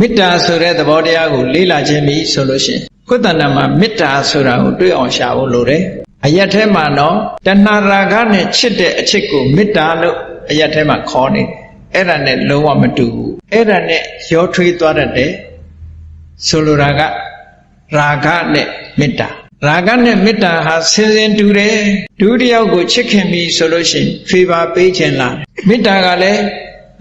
မေတ္တာဆိုတဲ့သဘောတရားကိုလေ့လာခြင်းပြီဆိုလို့ရှိရင်ကိုယ်တဏ္ဍာမှာမေတ္တာဆိုတာကိုတွေ့အောင်ရှာဖို့လိုတယ်အရက်ထဲမှာတော့တဏှာရာဂနဲ့ချစ်တဲ့အချစ်ကိုမေတ္တာလို့အရက်ထဲမှာခေါ်နေတယ်အဲ့ဒါနဲ့လုံးဝမတူဘူးအဲ့ဒါနဲ့ရောထွေးသွားတတ်တယ်ဆိုလိုတာကရာဂနဲ့မေတ္တာရာဂနဲ့မေတ္တာဟာဆင်းဆင်းတူတယ်ဒုတိယကိုချစ်ခင်ပြီဆိုလို့ရှိရင်ဖေပါပေးခြင်းလားမေတ္တာကလည်း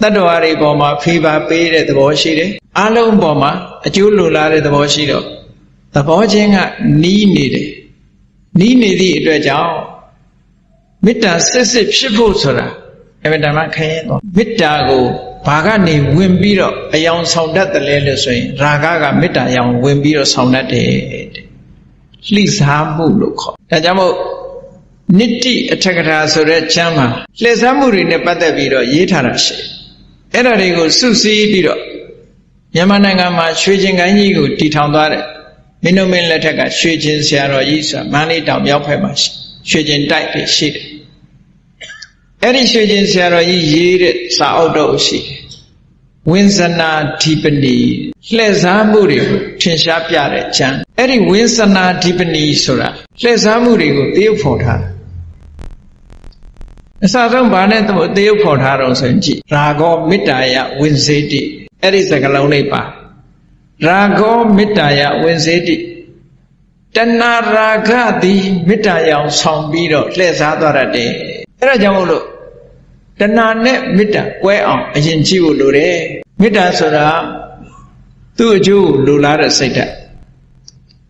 တတ္တဝါတွေပေါ်မှာဖေပါပေးတဲ့သဘောရှိတယ်အလုံးပေါ်မှာအကျိုးလိုလားတဲ့သဘောရှိတော့သဘောချင်းကနီးနေတယ်နီးနေသည့်အတွက်ကြောင့်မေတ္တာစစ်စစ်ဖြစ်ဖို့ဆိုတာအမှန်တမ်းခရင်တော့မေတ္တာကိုဘာကနေဝင်ပြီးတော့အယောင်ဆောင်တတ်တယ်လဲလို့ဆိုရင်ရာဂကမေတ္တာရောင်ဝင်ပြီးတော့ဆောင်တတ်တယ်တဲ့လှိစားမှုလို့ခေါ်ဒါကြောင့်မို့နိတိအထက်ကထာဆိုတဲ့ကျမ်းမှာလှည့်စားမှုတွေနဲ့ပတ်သက်ပြီးတော့ရေးထားတာရှိ အဲ့ဒါတွေကိုစုစည်းပြီးတော့မြန်မာနိုင်ငံမှာရွှေကျင်ကိုင်းကြီးကိုတည်ထောင်သွားတဲ့မင်းတို့မင်းလက်ထက်ကရွှေကျင်ဆရာတော်ကြီးဆိုတာမန္တလေးတောင်မြောက်ဘက်မှာရှိရွှေကျင်တိုက်တွေရှိတယ်အဲ့ဒီရွှေကျင်ဆရာတော်ကြီးရေးတဲ့စာအုပ်တော့ရှိတယ်ဝင်းဇနာဓိပနီလှည့်စားမှုတွေကိုထင်ရှားပြတဲ့ကျမ်းအဲ့ဒီဝင်းဇနာဓိပနီဆိုတာလှည့်စားမှုတွေကိုတရုပ်ဖော်ထားတယ် အစဆုံးဗာနဲ့တရုပ်ဖော်ထားတော့ဆိုရင်ကြည့်ရာဂောမေတ္တာယဝင်းစေတိအဲ့ဒီစကားလုံးလေးပါရာဂောမေတ္တာယဝင်းစေတိတဏရာဂသည်မေတ္တာရောင်ဆောင်ပြီးတော့လှည့်စားသွားတတ်တယ်အဲ့ဒါကြောင့်မို့လို့တဏနဲ့မေတ္တာကွဲအောင်အရင်ကြည့်ဖို့လိုတယ်မေတ္တာဆိုတာသူ့အကျိုးကိုလိုလားတဲ့စိတ်ဓာတ်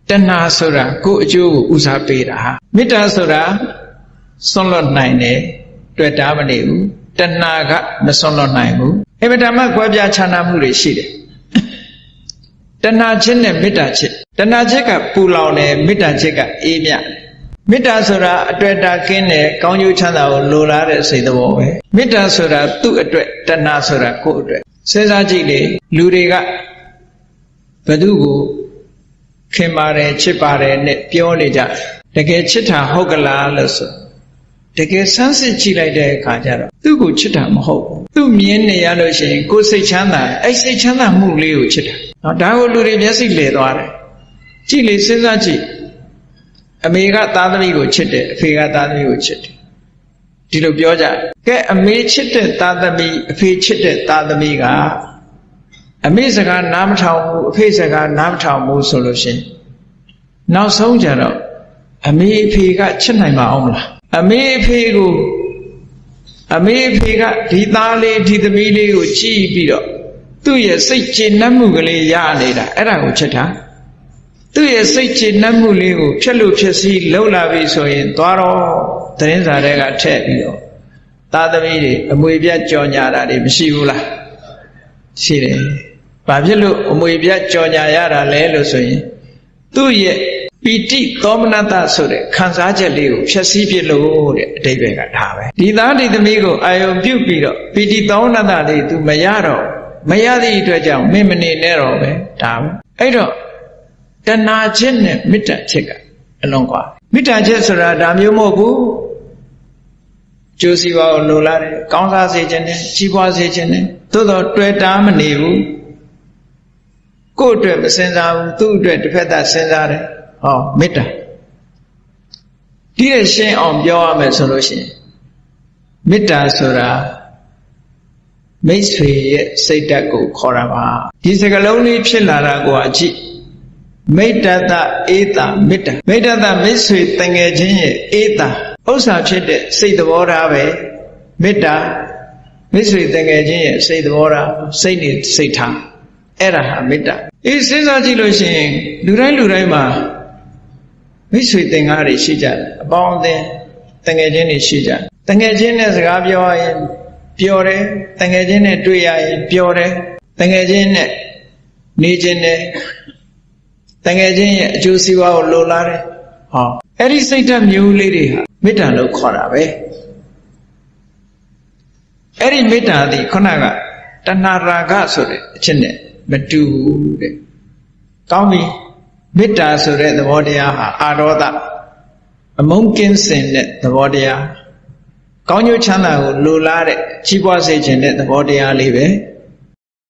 တဏဆိုတာကိုယ်အကျိုးကိုဥစားပေးတာမေတ္တာဆိုတာစွန့်လွတ်နိုင်တယ် တွေ့တာမနေဘူးတဏကမစွန့်လွတ်နိုင်ဘူးအမတမကွဲပြားခြားနားမှုတွေရှိတယ်တဏချင်းနဲ့မေတ္တာချစ်တဏချစ်ကပူလောင်တယ်မေတ္တာချစ်ကအေးမြမေတ္တာဆိုတာအတွေ့အတာကင်းတယ်ကောင်းကျိုးချမ်းသာကိုလိုလားတဲ့စိတ်သဘောပဲမေတ္တာဆိုတာသူ့အတွက်တဏဆိုတာကိုယ့်အတွက်စဉ်းစားကြည့်လေလူတွေကဘယ်သူကိုခင်ပါတယ်ချစ်ပါတယ်နဲ့ပြောနေကြတကယ်ချစ်တာဟုတ်ကလားလို့ဆို တကယ်ဆန်းစစ်ကြည့်လိုက်တဲ့အခါကျတော့သူ့ကိုချစ်တာမဟုတ်ဘူးသူ့မြင်နေရလို့ရှိရင်ကိုယ်စိတ်ချမ်းသာအဲ့စိတ်ချမ်းသာမှုလေးကိုချစ်တာနော်ဒါကိုလူတွေမျက်စိလဲသွားတယ်ကြည့်လေစဉ်းစားကြည့်အမေကသားသမီးကိုချစ်တယ်အဖေကသားသမီးကိုချစ်တယ်ဒီလိုပြောကြကဲအမေချစ်တဲ့သားသမီးအဖေချစ်တဲ့သားသမီးကအမေစကားနားမထောင်ဘူးအဖေစကားနားမထောင်ဘူးဆိုလို့ရှိရင်နောက်ဆုံးကြတော့အမေအဖေကချစ်နိုင်မအောင်မလား အမေအဖေကိုအမေအဖေကဒီသားလေးဒီသမီးလေးကိုကြည့်ပြီးတော့သူ့ရဲ့စိတ်ကျေနပ်မှုကလေးရနေတာအဲ့ဒါကိုချစ်တာသူ့ရဲ့စိတ်ကျေနပ်မှုလေးကိုဖြက်လို့ဖြက်စီးလှုပ်လာပြီဆိုရင်သွားတော့သတင်းစာတွေကထည့်ပြီးတော့သားသမီးတွေအမွေပြတ်ကြော်ညာတာတွေမရှိဘူးလားရှိတယ်။ဘာဖြစ်လို့အမွေပြတ်ကြော်ညာရတာလဲလို့ဆိုရင်သူ့ရဲ့ ပီတိသောမနတဆိုတဲ့ခံစားချက်လေးကိုဖြည့်ဆည်းပြလို့တဲ့အတိပ္ပယ်ကဒါပဲဒီသားဒီသမီးကိုအာယုံပြုတ်ပြီးတော့ပီတိသောမနတလေး तू မရတော့မရသည့်အတွက်ကြောင့်မင်းမနေနဲ့တော့ပဲဒါပဲအဲ့တော့တဏှာချက်နဲ့မေတ္တာချက်ကအလုံးကွာမေတ္တာချက်ဆိုတာဒါမျိုးမဟုတ်ဘူးကျိုးစီးပွားကိုလိုလားတယ်ကောင်းစားစေခြင်းနဲ့ကြီးပွားစေခြင်းနဲ့သို့တော့တွေ့တာမနေဘူးကိုယ့်အတွက်မစင်စားဘူးသူ့အတွက်တစ်ဖက်သက်စင်စားတယ် ဟောမေတ္တာဒီရရှင်းအောင်ပြောရမယ်ဆိုလို့ရှိရင်မေတ္တာဆိုတာမိတ်ဆွေရဲ့စိတ်ဓာတ်ကိုခေါ်တာပါဒီစကလုံးလေးဖြစ်လာတာကိုအကြည့်မိတ္တတအေးတာမေတ္တာမိတ္တတမိတ်ဆွေတငယ်ချင်းရဲ့အေးတာဥစ္စာဖြစ်တဲ့စိတ်သဘောထားပဲမေတ္တာမိတ်ဆွေတငယ်ချင်းရဲ့စိတ်သဘောထားစိတ်နေစိတ်ထားအဲ့ဒါဟာမေတ္တာအေးစဉ်းစားကြည့်လို့ရှိရင်လူတိုင်းလူတိုင်းမှာ မိတ်ဆွေသင်္ကားတွေရှိကြတယ်အပေါင်းအသင်းတငယ်ချင်းတွေရှိကြတယ်တငယ်ချင်းနဲ့စကားပြောရင်ပျော်တယ်တငယ်ချင်းနဲ့တွေ့ရရင်ပျော်တယ်တငယ်ချင်းနဲ့နေခြင်းနဲ့တငယ်ချင်းရဲ့အကျိုးစီးပွားကိုလိုလားတယ်ဟောအဲ့ဒီစိတ်ဓာတ်မျိုးလေးတွေဟာမေတ္တာလို့ခေါ်တာပဲအဲ့ဒီမေတ္တာသည်ခုနကတဏှာရာဂဆိုတဲ့အချက်နဲ့မတူဘူးတဲ့ကောင်းပြီ မေတ္တာဆိုတဲ့သဘောတရားဟာအာရောဒအမုန်းကင်းစင်တဲ့သဘောတရားကောင်းကျိုးချမ်းသာကိုလိုလားတဲ့ကြီးပွားစေခြင်းတဲ့သဘောတရားလေးပဲ